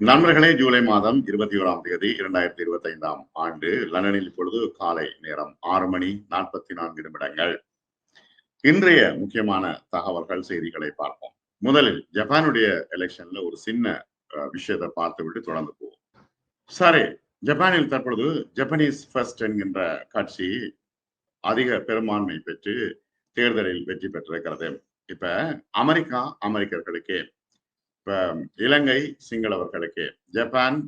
நண்பர்களே ஜூலை மாதம் இருபத்தி ஓராம் தேதி இரண்டாயிரத்தி இருபத்தி ஐந்தாம் ஆண்டு லண்டனில் இப்பொழுது காலை நேரம் ஆறு மணி நாற்பத்தி நான்கு நிமிடங்கள். இன்றைய முக்கியமான தகவல்கள் செய்திகளை பார்ப்போம். முதலில் ஜப்பானுடைய எலெக்ஷன்ல ஒரு சின்ன அஹ், விஷயத்தை பார்த்து விட்டு தொடர்ந்து போவோம். சரி ஜப்பானில் தற்பொழுது ஜப்பனீஸ் ஃபர்ஸ்ட் என்கின்ற கட்சி அதிக பெரும்பான்மை பெற்று தேர்தலில் வெற்றி பெற்றிருக்கிறது. இப்ப அமெரிக்கா அமெரிக்கர்களுக்கே இலங்கை சிங்களவர்களுக்கு ஜப்பான்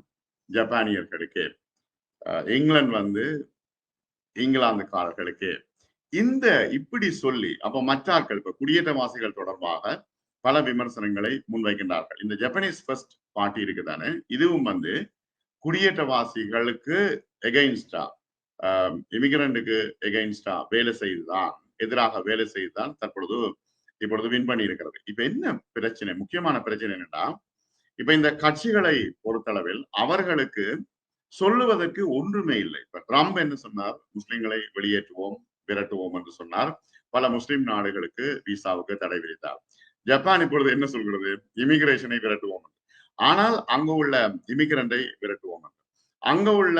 ஜப்பானியர்களுக்கு இங்கிலாந்து வந்து இங்கிலாந்துக்காரர்களுக்கு இந்த இப்படி சொல்லி அப்ப மற்றார்கள் இப்ப குடியேற்றவாசிகள் தொடர்பாக பல விமர்சனங்களை முன்வைக்கின்றார்கள். இந்த ஜப்பனீஸ் ஃபர்ஸ்ட் பார்ட்டி இருக்குதானே இதுவும் வந்து குடியேற்றவாசிகளுக்கு எகெயின்ஸ்டா இமிகிரண்டுக்கு எகெயின்ஸ்டா வேலை செய்துதான் எதிராக வேலை செய்துதான் தற்பொழுது இப்பொழுது வின் பண்ணி இருக்கிறது இப்ப என்ன பிரச்சனை? முக்கியமான பிரச்சனை என்னன்னா இப்ப இந்த கட்சிகளை பொறுத்தளவில் அவர்களுக்கு சொல்லுவதற்கு ஒன்றுமே இல்லை. இப்ப ட்ரம்ப் என்ன சொன்னார்? முஸ்லிம்களை வெளியேற்றுவோம் விரட்டுவோம் என்று சொன்னார். பல முஸ்லிம் நாடுகளுக்கு விசாவுக்கு தடை விதித்தார். ஜப்பான் இப்பொழுது என்ன சொல்கிறது? இமிகிரேஷனை விரட்டுவோம் ஆனால் அங்கு உள்ள இமிகிரண்டை விரட்டுவோம் அங்க உள்ள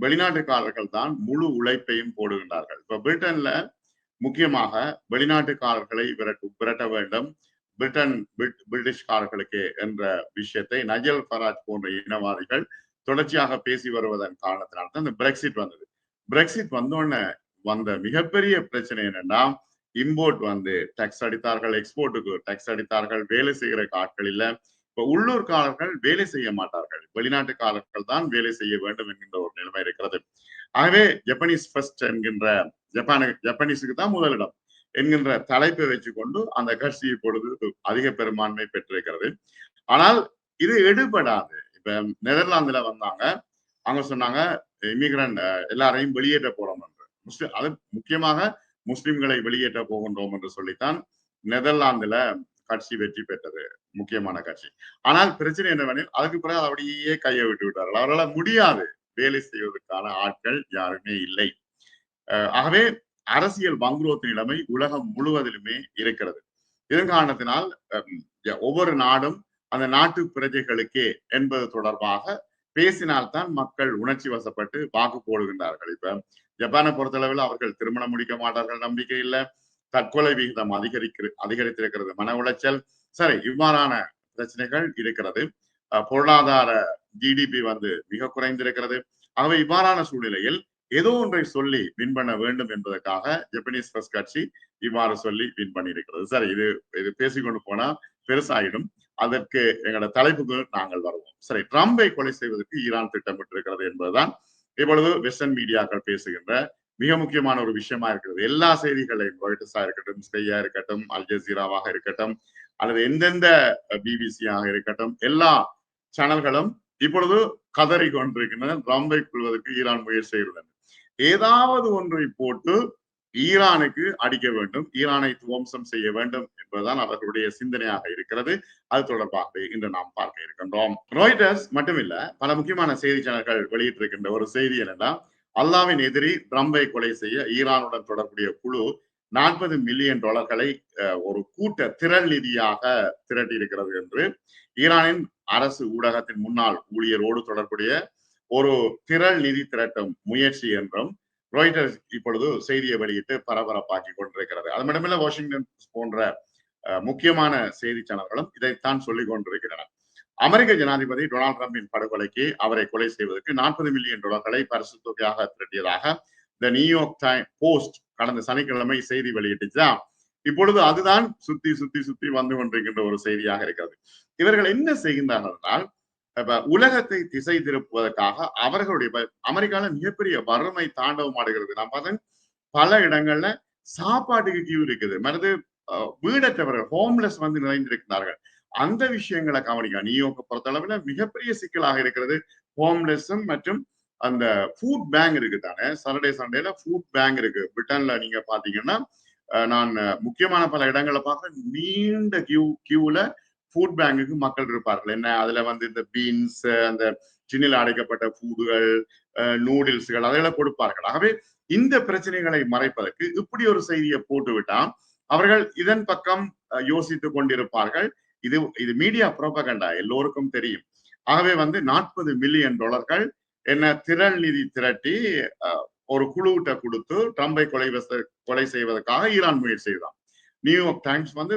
வெளிநாட்டுக்காரர்கள் தான் முழு உழைப்பையும் போடுகின்றார்கள். இப்ப பிரிட்டன்ல முக்கியமாக வெளிநாட்டுக்காரர்களை விரட்டு விரட்ட வேண்டும். பிரிட்டன் பிரிட்டிஷ்காரர்களுக்கு என்ற விஷயத்தை நஜல் ஃபராஜ் போன்ற இனவாதிகள் தொடர்ச்சியாக பேசி வருவதன் காரணத்தினால்தான் இந்த பிரெக்சிட் வந்தது. பிரெக்சிட் வந்தோடனே வந்த மிகப்பெரிய பிரச்சனை என்னன்னா இம்போர்ட் வந்து டேக்ஸ் அடித்தார்கள் எக்ஸ்போர்ட்டுக்கு டேக்ஸ் அடித்தார்கள் வேலை செய்கிற ஆட்கள் இல்ல. இப்ப உள்ளூர்காரர்கள் வேலை செய்ய மாட்டார்கள். வெளிநாட்டுக்காரர்கள் தான் வேலை செய்ய வேண்டும் என்கின்ற ஒரு நிலைமை இருக்கிறது. ஆகவே ஜப்பனீஸ் ஃபர்ஸ்ட் என்கின்ற ஜப்பானு ஜப்பனீஸுக்கு தான் முதலிடம் என்கின்ற தலைப்பை வச்சுக்கொண்டு அந்த கட்சி இப்பொழுது அதிக பெரும்பான்மை பெற்றிருக்கிறது. ஆனால் இது எடுபடாது. இப்ப நெதர்லாந்துல வந்தாங்க. அவங்க சொன்னாங்க இமிகிரண்ட் எல்லாரையும் வெளியேற்ற போறோம் என்று. முஸ்லிம் அது முக்கியமாக முஸ்லிம்களை வெளியேற்ற போகின்றோம் என்று சொல்லித்தான் நெதர்லாந்துல கட்சி வெற்றி பெற்றது முக்கியமான கட்சி. ஆனால் பிரச்சனை என்னவெனில் அதுக்கு பிறகு அப்படியே கையை விட்டு விட்டார்கள். அவர்களால் முடியாது வேலை செய்வதற்கான ஆட்கள் யாருமே இல்லை. ஆகவே அரசியல் வங்குரோத்து நிலைமை உலகம் முழுவதிலுமே இருக்கிறது. இதன் காரணத்தினால் ஒவ்வொரு நாடும் அந்த நாட்டு பிரஜைகளுக்கே என்பது தொடர்பாக பேசினால்தான் மக்கள் உணர்ச்சி வசப்பட்டு வாக்கு போடுகின்றார்கள். இப்ப ஜப்பானை பொறுத்தளவில் அவர்கள் திருமணம் முடிக்க மாட்டார்கள் நம்பிக்கை இல்லை. தற்கொலை விகிதம் அதிகரிக்கிற அதிகரித்திருக்கிறது. மன உளைச்சல் சரி இவ்வாறான பிரச்சனைகள் இருக்கிறது. அஹ், பொருளாதார ஜிடிபி வந்து மிக குறைந்திருக்கிறது. ஆகவே இவ்வாறான சூழ்நிலையில் ஏதோ ஒன்றை சொல்லி வின் பண்ண வேண்டும் என்பதற்காக ஜப்பனீஸ் பிரஸ் கட்சி இவ்வாறு சொல்லி வின் பண்ணியிருக்கிறது. சரி இது இது பேசிக்கொண்டு போனா பெருசாயிடும். அதற்கு எங்களோட தலைப்புக்கு நாங்கள் வருவோம். சரி ட்ரம்பை கொலை செய்வதற்கு ஈரான் திட்டமிட்டிருக்கிறது என்பதுதான் இப்பொழுது வெஸ்டர்ன் மீடியாக்கள் பேசுகின்ற மிக முக்கியமான ஒரு விஷயமா இருக்கிறது. எல்லா செய்திகளையும் ராய்டர்ஸா இருக்கட்டும் ஸ்பெய்யா இருக்கட்டும் அல் ஜசீராவாக இருக்கட்டும் அல்லது எந்தெந்த பிபிசியாக இருக்கட்டும் எல்லா சேனல்களும் இப்பொழுது கதறி கொண்டிருக்கின்றன ட்ரம்பை கொள்வதற்கு ஈரான் முயற்சி செய்துள்ளன ஏதாவது ஒன்றை போட்டு ஈரானுக்கு அடிக்க வேண்டும் ஈரானை துவம்சம் செய்ய வேண்டும் என்பதுதான் அவர்களுடைய சிந்தனையாக இருக்கிறது. அது தொடர்பாக இன்று நாம் பார்க்க இருக்கின்றோம். ரோய்டர்ஸ் மட்டுமில்ல பல முக்கியமான செய்தி சேனல்கள் வெளியிட்டிருக்கின்ற ஒரு செய்தி என்னன்னா அல்லாவின் எதிரி ட்ரம்பை கொலை செய்ய ஈரானுடன் தொடர்புடைய குழு நாற்பது மில்லியன் டாலர்களை ஒரு கூட்ட திரள் நிதியாக திரட்டி இருக்கிறது என்று ஈரானின் அரசு ஊடகத்தின் முன்னாள் ஊழியரோடு தொடர்புடைய ஒரு திரள் நிதி திரட்டும் முயற்சி என்றும் ரோய்டர்ஸ் இப்பொழுது செய்தியை வெளியிட்டு பரபரப்பாக்கி கொண்டிருக்கிறது. அது மட்டுமில்ல வாஷிங்டன் போன்ற அஹ், முக்கியமான செய்தி சேனல்களும் இதைத்தான் சொல்லிக் கொண்டிருக்கிறன அமெரிக்க ஜனாதிபதி டொனால்ட் ட்ரம்பின் படுகொலைக்கு அவரை கொலை செய்வதற்கு நாற்பது மில்லியன் டாலர்களை பரிசு தொகையாக திரட்டியதாக the New York time post கடந்த சனிக்கிழமை செய்தி வெளியிட்டுச்சா. இப்பொழுது அதுதான் சுத்தி சுத்தி சுத்தி வந்து கொண்டிருக்கின்ற ஒரு செய்தியாக இருக்கிறது. இவர்கள் என்ன செய்கின்றார்கள் என்றால் உலகத்தை திசை திருப்புவதற்காக அவர்களுடைய அமெரிக்கால மிகப்பெரிய வறுமை தாண்டவம் ஆடுகிறது. நான் பார்த்தேன் பல இடங்கள்ல சாப்பாட்டுக்கு கியூ இருக்குது. மற்றது வீடற்றவர்கள் ஹோம்லெஸ் வந்து நிறைந்திருக்கிறார்கள். அந்த விஷயங்களை கவனிக்க நியூயோர்க்கை பொறுத்தளவுல மிகப்பெரிய சிக்கலாக இருக்கிறது ஹோம்லெஸ்ஸும் மற்றும் அந்த ஃபுட் பேங்க் இருக்கு தானே சாட்டர்டே சண்டேல ஃபுட் பேங்க் இருக்கு. பிரிட்டன்ல நீங்க பாத்தீங்கன்னா நான் முக்கியமான பல இடங்களை பார்க்க நீண்ட கியூ கியூல ஃபுட் பேங்குக்கு மக்கள் இருப்பார்கள். என்ன? அதுல வந்து இந்த பீன்ஸ் அந்த சின்னில் அடைக்கப்பட்ட ஃபுட்டுகள் நூடுல்ஸ்கள் அதெல்லாம் கொடுப்பார்கள். ஆகவே இந்த பிரச்சனைகளை மறைப்பதற்கு இப்படி ஒரு செய்தியை போட்டுவிட்டா அவர்கள் இதன் பக்கம் யோசித்துக் கொண்டிருப்பார்கள். இது இது மீடியா புரோபகண்டா எல்லோருக்கும் தெரியும். ஆகவே வந்து நாற்பது மில்லியன் டாலர்கள் என்ன? திரள் நிதி திரட்டி ஒரு குழுவிட்ட கொடுத்து ட்ரம்பை கொலை கொலை செய்வதற்காக ஈரான் முயற்சி செய்தான். நியூயார்க் டைம்ஸ் வந்து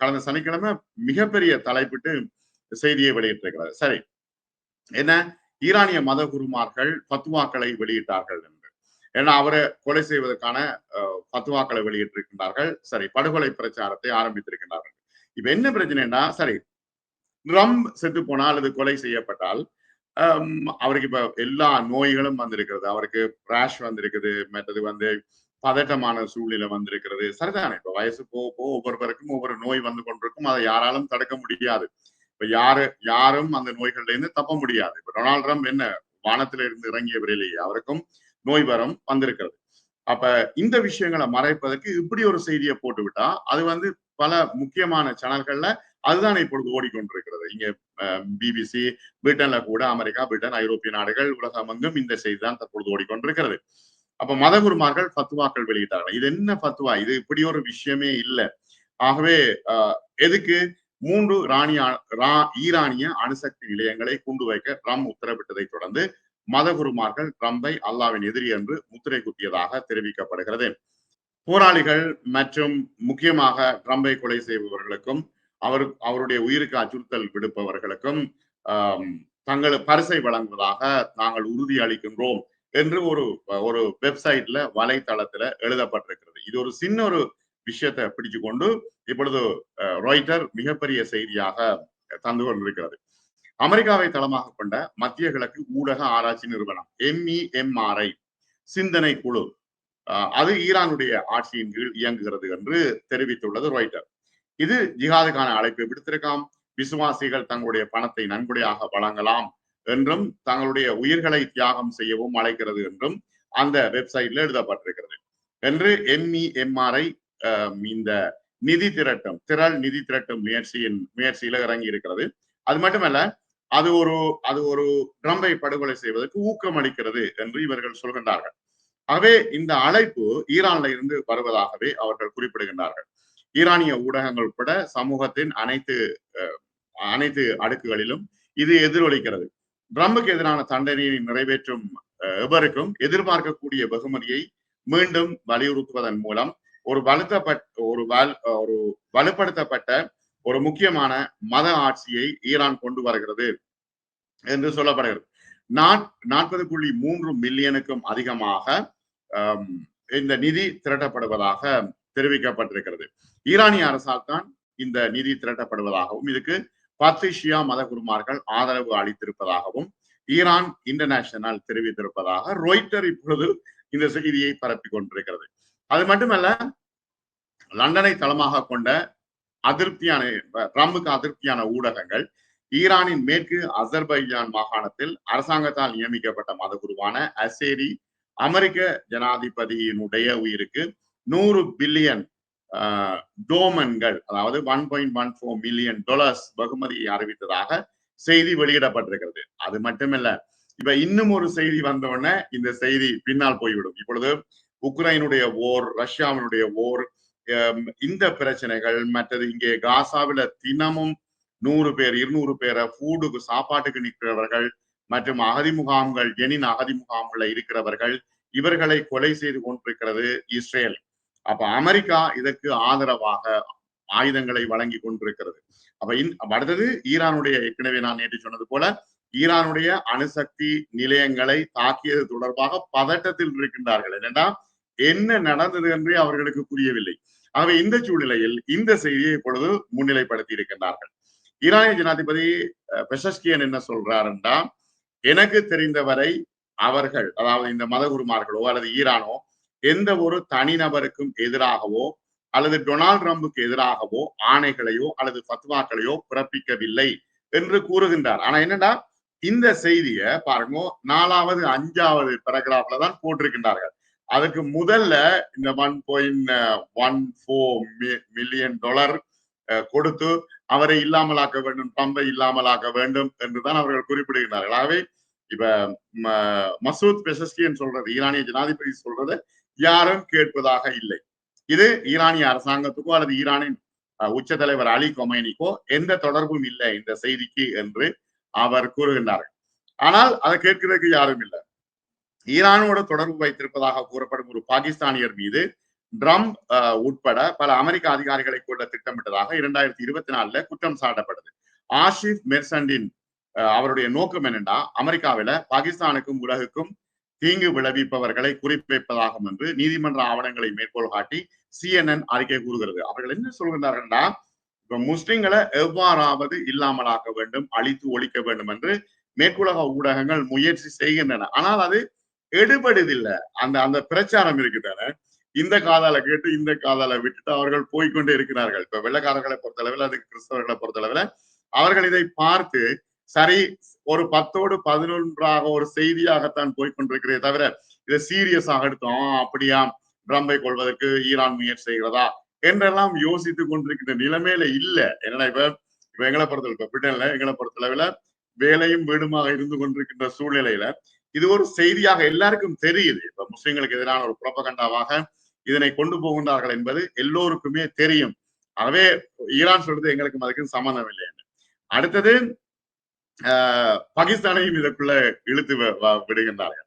கடந்த சனிக்கிழமை மிகப்பெரிய தலைப்பிட்டு செய்தியை வெளியிட்டிருக்கிறது சரி. என்ன? ஈரானிய மத குருமார்கள் பத்துவாக்களை வெளியிட்டார்கள் என்று. ஏன்னா அவரை கொலை செய்வதற்கான பத்துவாக்களை வெளியிட்டிருக்கின்றார்கள். சரி படுகொலை பிரச்சாரத்தை ஆரம்பித்திருக்கின்றார்கள். இப்ப என்ன பிரச்சனைனா சரி ட்ரம்ப் செத்து போனால் அல்லது கொலை செய்யப்பட்டால் அவருக்கு இப்ப எல்லா நோய்களும் வந்திருக்கிறது. அவருக்கு ரேஷ் வந்திருக்குது மற்றது வந்து பதட்டமான சூழ்நிலை வந்திருக்கிறது. சரிதானே? இப்ப வயசு போக போக ஒவ்வொருவருக்கும் ஒவ்வொரு நோய் வந்து கொண்டிருக்கும். அதை யாராலும் தடுக்க முடியாது. இப்ப யாரு யாரும் அந்த நோய்கள்ல இருந்து தப்ப முடியாது. இப்ப டொனால்ட் ட்ரம்ப் என்ன வானத்தில இருந்து இறங்கியவரிலேயே அவருக்கும் நோய் வரம் வந்திருக்கிறது. அப்ப இந்த விஷயங்களை மறைப்பதற்கு இப்படி ஒரு செய்தியை போட்டு விட்டா அது வந்து பல முக்கியமான சேனல்கள்ல அதுதான் இப்பொழுது ஓடிக்கொண்டிருக்கிறது. இங்க பிபிசி பிரிட்டன்ல கூட அமெரிக்கா பிரிட்டன் ஐரோப்பிய நாடுகள் உலகம் எங்கும் இந்த செய்தி தான் தற்பொழுது ஓடிக்கொண்டிருக்கிறது. அப்ப மதகுருமார்கள் ஃபத்துவாக்கள் வெளியிட்டார்கள். இது என்ன ஃபத்துவா? இது இப்படி ஒரு விஷயமே இல்லை. ஆகவே எதுக்கு? மூன்று ராணிய ஈரானிய அணுசக்தி நிலையங்களை கொண்டு வைக்க ட்ரம்ப் உத்தரவிட்டதை தொடர்ந்து மதகுருமார்கள் ட்ரம்பை அல்லாவின் எதிரி என்று முத்திரை குத்தியதாக தெரிவிக்கப்படுகிறது. போராளிகள் மற்றும் முக்கியமாக ட்ரம்பை கொலை செய்பவர்களுக்கும் அவர் அவருடைய உயிருக்கு அச்சுறுத்தல் விடுப்பவர்களுக்கும் தங்கள் பரிசை வழங்குவதாக நாங்கள் உறுதி அளிக்கின்றோம். என்று ஒரு ஒரு வெப்சைட்ல வலைத்தளத்துல எழுதப்பட்டிருக்கிறது. இது ஒரு சின்ன ஒரு விஷயத்தை பிடிச்சு கொண்டு இப்பொழுது ராய்டர் மிகப்பெரிய செய்தியாக தந்து கொண்டிருக்கிறது. அமெரிக்காவை தளமாக கொண்ட மத்திய கிழக்கு ஊடக ஆராய்ச்சி நிறுவனம் எம்இஎம்ஆர்ஐ சிந்தனை குழு அது ஈரானுடைய ஆட்சியின் கீழ் இயங்குகிறது என்று தெரிவித்துள்ளது ராய்டர் இது ஜிஹாதுக்கான அழைப்பை விடுத்திருக்காம். விசுவாசிகள் தங்களுடைய பணத்தை நன்கொடையாக வழங்கலாம் என்றும் தங்களுடைய உயிர்களை தியாகம் செய்யவும் அழைக்கிறது என்றும் அந்த வெப்சைட்ல எழுதப்பட்டிருக்கிறது. என்று எம்இஎம்ஆர்ஐ இந்த நிதி திரட்டும் திரள் நிதி திரட்டும் முயற்சியின் முயற்சியில இறங்கி இருக்கிறது அது மட்டுமல்ல அது ஒரு அது ஒரு ட்ரம்பை படுகொலை செய்வதற்கு ஊக்கம் அளிக்கிறது என்று இவர்கள் சொல்கின்றார்கள். ஆகவே இந்த அழைப்பு ஈரான்ல இருந்து வருவதாகவே அவர்கள் குறிப்பிடுகின்றார்கள். ஈரானிய ஊடகங்கள் உட்பட சமூகத்தின் அனைத்து அனைத்து அடுக்குகளிலும் இது எதிரொலிக்கிறது. ட்ரம்புக்கு எதிரான தண்டனையை நிறைவேற்றும் எவருக்கும் எதிர்பார்க்கக்கூடிய வெகுமதியை மீண்டும் வலியுறுத்துவதன் மூலம் ஒரு வலுத்தப்பட்ட ஒரு வல் ஒரு வலுப்படுத்தப்பட்ட ஒரு முக்கியமான மத ஆட்சியை ஈரான் கொண்டு வருகிறது என்று சொல்லப்படுகிறது. நாற்பது புள்ளி மூன்று மில்லியனுக்கும் அதிகமாக இந்த நிதி திரட்டப்படுவதாக தெரிவிக்கப்பட்டிருக்கிறது. ஈரானிய அரசால் தான் இந்த நிதி திரட்டப்படுவதாகவும் இதுக்கு பத்து ஷியா மத குருமார்கள் ஆதரவு அளித்திருப்பதாகவும் ஈரான் இன்டர்நேஷனல் தெரிவித்திருப்பதாக ரோய்டர் இப்பொழுது இந்த செய்தியை பரப்பி கொண்டிருக்கிறது. அது மட்டுமல்ல லண்டனை தளமாக கொண்ட அதிருப்தியான ட்ரம்புக்கு அதிருப்தியான ஊடகங்கள் ஈரானின் மேற்கு அசர்பைஜான் மாகாணத்தில் அரசாங்கத்தால் நியமிக்கப்பட்ட மதகுருவான அசேரி அமெரிக்க ஜனாதிபதியினுடைய உயிருக்கு நூறு பில்லியன் டோமன்கள் அதாவது one point one four million dollars பகுமதியை அறிவித்ததாக செய்தி வெளியிடப்பட்டிருக்கிறது. அது மட்டுமல்ல இப்ப இன்னும் ஒரு செய்தி வந்தவுடனே இந்த செய்தி பின்னால் போய்விடும். இப்பொழுது உக்ரைனுடைய ஓர் ரஷ்யாவினுடைய ஓர் இந்த பிரச்சனைகள் மற்றது இங்கே காசாவில தினமும் நூறு பேர் இருநூறு பேரை ஃபூடுக்கு சாப்பாட்டுக்கு நிற்கிறவர்கள் மற்றும் அகதி முகாம்கள் எனின் அகதி முகாம்கள்ல இருக்கிறவர்கள் இவர்களை கொலை செய்து கொண்டிருக்கிறது இஸ்ரேல். அப்ப அமெரிக்கா இதற்கு ஆதரவாக ஆயுதங்களை வழங்கி கொண்டிருக்கிறது. அப்ப அடுத்தது ஈரானுடைய ஏற்கனவே நான் நேற்று சொன்னது போல ஈரானுடைய அணுசக்தி நிலையங்களை தாக்கியது தொடர்பாக பதட்டத்தில் இருக்கின்றார்கள். என்னன்னா என்ன நடந்தது என்றே அவர்களுக்கு புரியவில்லை. ஆகவே இந்த சூழ்நிலையில் இந்த செய்தியை இப்பொழுது முன்னிலைப்படுத்தி இருக்கின்றார்கள். ஈரானிய ஜனாதிபதி பெசஸ்கியன் என்ன சொல்றாருன்றா எனக்கு தெரிந்தவரை அவர்கள் அதாவது இந்த மதகுருமார்களோ அல்லது ஈரானோ எந்த ஒரு தனிநபருக்கும் எதிராகவோ அல்லது டொனால்ட் ட்ரம்புக்கு எதிராகவோ ஆணைகளையோ அல்லது பத்வாக்களையோ பிறப்பிக்கவில்லை என்று கூறுகின்றார். ஆனா என்னடா இந்த செய்திய பாருங்க நாலாவது அஞ்சாவது பேராகிராஃப்ல தான் போட்டிருக்கின்றார்கள். அதுக்கு முதல்ல இந்த one point one four million dollar கொடுத்து அவரை இல்லாமலாக்க வேண்டும் பம்பை இல்லாமலாக்க வேண்டும் என்றுதான் அவர்கள் குறிப்பிடுகிறார்கள் ஆகவே இப்ப மசூத் பெசஸ்கியன் சொல்றது ஈரானிய ஜனாதிபதி சொல்றது யாரும் கேட்பதாக இல்லை. இது ஈரானிய அரசாங்கத்துக்கோ அல்லது ஈரானின் உச்ச தலைவர் அலி கொமைனிக்கோ எந்த தொடர்பும் இல்லை இந்த செய்திக்கு என்று அவர் கூறுகின்றார் ஆனால் அதை கேட்கிறதுக்கு யாரும் இல்லை. ஈரானோட தொடர்பு வைத்திருப்பதாக கூறப்படும் ஒரு பாகிஸ்தானியர் மீது ட்ரம்ப் உட்பட பல அமெரிக்க அதிகாரிகளை கொண்ட திட்டமிட்டதாக இரண்டாயிரத்தி இருபத்தி நாலுல குற்றம் சாட்டப்பட்டது. ஆஷிப் மெர்சண்டின் அவருடைய நோக்கம் என்னன்னா அமெரிக்காவில பாகிஸ்தானுக்கும் உலகுக்கும் தீங்கு விளைவிப்பவர்களை குறிப்பிப்பதாகும் என்று நீதிமன்ற ஆவணங்களை மேற்கோள் காட்டி சிஎன்என் அறிக்கை கூறுகிறது. அவர்கள் என்ன சொல்கின்றார்கள்னா இப்ப முஸ்லிம்களை எவ்வாறாவது இல்லாமலாக்க வேண்டும் அழித்து ஒழிக்க வேண்டும் என்று மேற்குலக ஊடகங்கள் முயற்சி செய்கின்றன. ஆனால் அது எடுபடுதில்லை. அந்த அந்த பிரச்சாரம் இருக்குதானே? இந்த காதால கேட்டு இந்த காதால விட்டுட்டு அவர்கள் போய்கொண்டே இருக்கிறார்கள். இப்ப வெள்ளக்காரர்களை பொறுத்தளவில் அது கிறிஸ்தவர்களை பொறுத்தளவில் அவர்கள் இதை பார்த்து சரி ஒரு பத்தோடு பதினொன்றாக ஒரு செய்தியாகத்தான் போய்கொண்டிருக்கிறதே தவிர இதை சீரியஸாக எடுத்தோம். அப்படியா? ட்ரம்பை கொள்வதற்கு ஈரான் முயற்சி செய்கிறதா? என்றெல்லாம் யோசித்துக் கொண்டிருக்கிற நிலைமையில இல்ல. என்னன்னா இப்ப இப்ப எங்களை பொறுத்தளவு இப்ப பிரிட்டன்ல எங்களை பொறுத்தளவுல வேலையும் வீடுமாக இருந்து கொண்டிருக்கின்ற சூழ்நிலையில இது ஒரு செய்தியாக எல்லாருக்கும் தெரியுது. இப்ப முஸ்லிம்களுக்கு எதிரான ஒரு புறப்பகண்டாவாக இதனை கொண்டு போகின்றார்கள் என்பது எல்லோருக்குமே தெரியும். ஆகவே ஈரான் சொல்றது எங்களுக்கு அதுக்கும் சம்மந்தம் இல்லை அடுத்தது பாகிஸ்தானையும் இதற்குள்ள இழுத்து விடுகின்றார்கள்.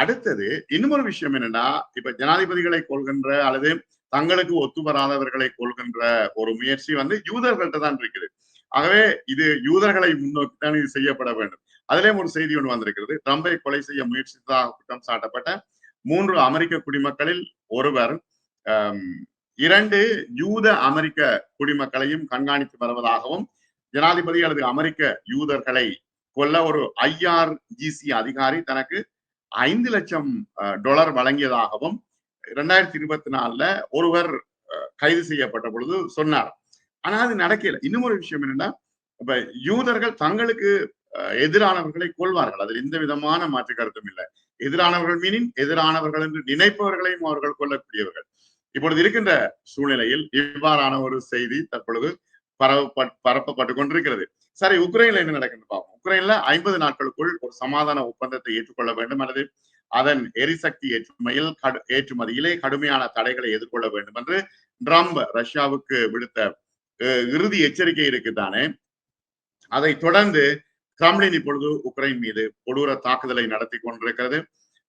அடுத்தது இன்னொரு விஷயம் என்னன்னா இப்ப ஜனாதிபதிகளை கொள்கின்ற அல்லது தங்களுக்கு ஒத்து வராதவர்களை கொள்கின்ற ஒரு முயற்சி வந்து யூதர்கள்ட்ட தான் இருக்குது. ஆகவே இது யூதர்களை முன்னோக்கி தான் இது செய்யப்பட வேண்டும். அதிலேயும் ஒரு செய்தி ஒன்று வந்திருக்கிறது. ட்ரம்பை கொலை செய்ய முயற்சித்ததாக குற்றம் சாட்டப்பட்ட மூன்று அமெரிக்க குடிமக்களில் ஒருவர் இரண்டு யூத அமெரிக்க குடிமக்களையும் கண்காணித்து வருவதாகவும் ஜனாதிபதி அல்லது அமெரிக்க யூதர்களை கொல்ல ஒரு ஐஆர்ஜிசி அதிகாரி தனக்கு ஐந்து லட்சம் டாலர் வழங்கியதாகவும் இரண்டாயிரத்தி இருபத்தி நாலுல ஒருவர் கைது செய்யப்பட்ட பொழுது சொன்னார். ஆனா அது நடக்கல. இன்னும் ஒரு விஷயம் என்னன்னா இப்ப யூதர்கள் தங்களுக்கு எதிரானவர்களை கொள்வார்கள் அதில் எந்த விதமான மாற்று கருத்தும் இல்லை. எதிரானவர்கள் மீனின் எதிரானவர்கள் என்று நினைப்பவர்களையும் அவர்கள் கொல்லக்கூடியவர்கள். இப்பொழுது இருக்கின்ற சூழ்நிலையில் இவ்வாறான ஒரு செய்தி தற்பொழுது பரவ பரப்பப்பட்டு கொண்டிருக்கிறது. சரி உக்ரைன்ல என்ன நடக்குன்னு பார்ப்போம். உக்ரைன்ல ஐம்பது நாட்களுக்குள் ஒரு சமாதான ஒப்பந்தத்தை ஏற்றுக்கொள்ள வேண்டும் அல்லது அதன் எரிசக்தி ஏற்றுமையில் கடு ஏற்றுமதியிலே கடுமையான தடைகளை எதிர்கொள்ள வேண்டும் என்று ட்ரம்ப் ரஷ்யாவுக்கு விடுத்த இறுதி எச்சரிக்கை இருக்குதானே அதை தொடர்ந்து கிரம்லின் இப்பொழுது உக்ரைன் மீது கொடூர தாக்குதலை நடத்தி கொண்டிருக்கிறது.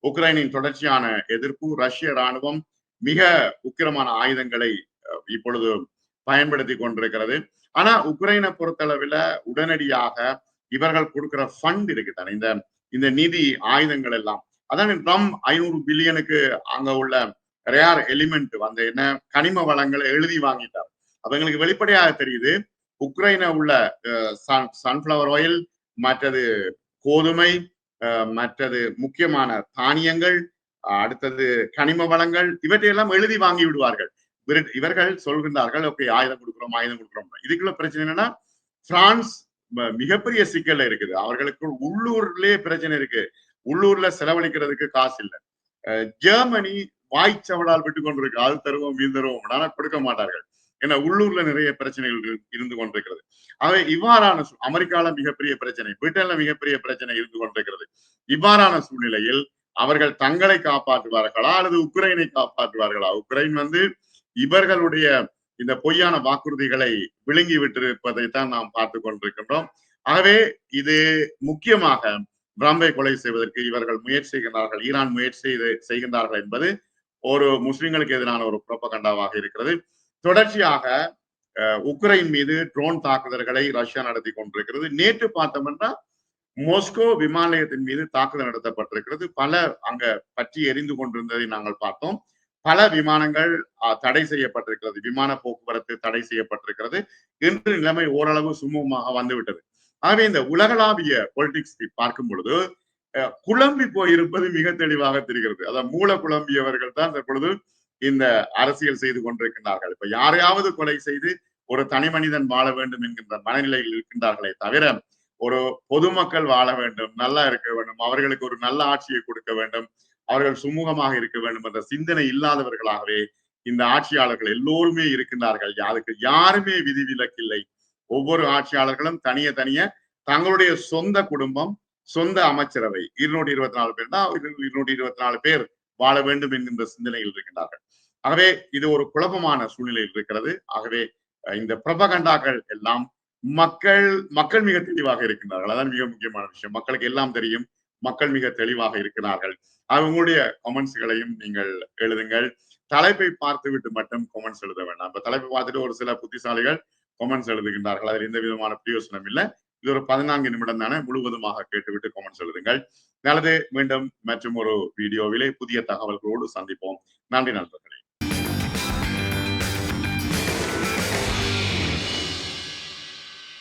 உக்ரைனின் தொடர்ச்சியான எதிர்ப்பு ரஷ்ய ராணுவம் மிக உக்கிரமான ஆயுதங்களை இப்பொழுது பயன்படுத்தி கொண்டிருக்கிறது. ஆனா உக்ரைனை பொறுத்தளவுல உடனடியாக இவர்கள் கொடுக்கிற ஃபண்ட் இருக்குதானே இந்த இந்த நிதி ஆயுதங்கள் எல்லாம். அதான் ட்ரம்ப் ஐநூறு பில்லியனுக்கு அங்க உள்ள ரேர் எலிமெண்ட் வந்து என்ன கனிம வளங்களை எழுதி வாங்கிட்டார். அப்ப எங்களுக்கு வெளிப்படையாக தெரியுது உக்ரைன உள்ள சன்ஃபிளவர் ஆயில் மற்றது கோதுமை மற்றது முக்கியமான தானியங்கள் அடுத்தது கனிம வளங்கள் இவற்றையெல்லாம் எழுதி வாங்கி விடுவார்கள். இவர்கள் சொல்கின்றார்கள் ஓகே ஆயுதம் கொடுக்குறோம் ஆயுதம் கொடுக்குறோம். இதுக்குள்ள பிரச்சனை என்னன்னா பிரான்ஸ் மிகப்பெரிய சிக்கல்ல இருக்குது. அவர்களுக்கு உள்ளூர்லயே பிரச்சனை இருக்கு. உள்ளூர்ல செலவழிக்கிறதுக்கு காசு இல்லை. ஜெர்மனி வாய்ச்சவடால் விட்டு கொண்டிருக்கு. அது தருவோம் வீண் தருவோம் ஆனா கொடுக்க மாட்டார்கள். ஏன்னா உள்ளூர்ல நிறைய பிரச்சனைகள் இருந்து கொண்டிருக்கிறது. ஆகவே இவ்வாறான அமெரிக்கால மிகப்பெரிய பிரச்சனை பிரிட்டன்ல மிகப்பெரிய பிரச்சனை இருந்து கொண்டிருக்கிறது. இவ்வாறான சூழ்நிலையில் அவர்கள் தங்களை காப்பாற்றுவார்களா அல்லது உக்ரைனை காப்பாற்றுவார்களா? உக்ரைன் வந்து இவர்களுடைய இந்த பொய்யான வாக்குறுதிகளை விழுங்கி விட்டிருப்பதைத்தான் நாம் பார்த்து கொண்டிருக்கின்றோம். ஆகவே இது முக்கியமாக பிராம்பை கொலை செய்வதற்கு இவர்கள் முயற்சி செய்கின்றார்கள் ஈரான் முயற்சி செய்கின்றார்கள் என்பது ஒரு முஸ்லிம்களுக்கு எதிரான ஒரு புறப்பகண்டாவாக இருக்கிறது. தொடர்ச்சியாக உக்ரைன் மீது ட்ரோன் தாக்குதல்களை ரஷ்யா நடத்தி கொண்டிருக்கிறது. நேற்று பார்த்தோம்னா மோஸ்கோ விமான நிலையத்தின் மீது தாக்குதல் நடத்தப்பட்டிருக்கிறது. பல அங்க பற்றி எரிந்து கொண்டிருந்ததை நாங்கள் பார்த்தோம். பல விமானங்கள் தடை செய்யப்பட்டிருக்கிறது. விமான போக்குவரத்து தடை செய்யப்பட்டிருக்கிறது. இன்று நிலைமை ஓரளவு சுமூகமாக வந்துவிட்டது. ஆகவே இந்த உலகளாவிய பொலிட்டிக்ஸ் பார்க்கும் பொழுது குழம்பி போயிருப்பது மிக தெளிவாக தெரிகிறது. அதான் மூல குழம்பியவர்கள் தான் தற்பொழுது இந்த அரசியல் செய்து கொண்டிருக்கின்றார்கள். இப்ப யாரையாவது கொலை செய்து ஒரு தனி மனிதன் வாழ வேண்டும் என்கின்ற மனநிலையில் இருக்கின்றார்களே தவிர ஒரு பொதுமக்கள் வாழ வேண்டும் நல்லா இருக்க வேண்டும் அவர்களுக்கு ஒரு நல்ல ஆட்சியை கொடுக்க வேண்டும் அவர்கள் சுமூகமாக இருக்க வேண்டும் என்ற சிந்தனை இல்லாதவர்களாகவே இந்த ஆட்சியாளர்கள் எல்லோருமே இருக்கின்றார்கள். அதுக்கு யாருமே விதிவிலக்கில்லை ஒவ்வொரு ஆட்சியாளர்களும் தனிய தனிய தங்களுடைய சொந்த குடும்பம் சொந்த அமைச்சரவை. இருநூற்றி இருபத்தி நாலு பேர் தான் இருநூற்றி இருபத்தி நாலு பேர் வாழ வேண்டும் என்கின்ற சிந்தனையில் இருக்கின்றார்கள். ஆகவே இது ஒரு குழப்பமான சூழ்நிலையில் இருக்கிறது. ஆகவே இந்த பிரபகண்டாக்கள் எல்லாம் மக்கள் மக்கள் மிக தெளிவாக இருக்கின்றார்கள். அதான் மிக முக்கியமான விஷயம். மக்களுக்கு எல்லாம் தெரியும். மக்கள் மிக தெளிவாக இருக்கிறார்கள். அவங்களுடைய கமெண்ட்ஸ்களையும் நீங்கள் எழுதுங்கள். தலைப்பை பார்த்துவிட்டு மட்டும் கமெண்ட்ஸ் எழுத வேண்டாம். இப்ப தலைப்பை பார்த்துட்டு ஒரு சில புத்திசாலிகள் கமெண்ட்ஸ் எழுதுகின்றார்கள். அதில் எந்த விதமான பிரயோசனம் இல்லை. இது ஒரு பதினான்கு நிமிடம் தானே. முழுவதுமாக கேட்டுவிட்டு கமெண்ட்ஸ் எழுதுங்கள். நல்லது. மீண்டும் மற்றும் ஒரு வீடியோவிலே புதிய தகவல்களோடு சந்திப்போம். நன்றி நண்பர்களே.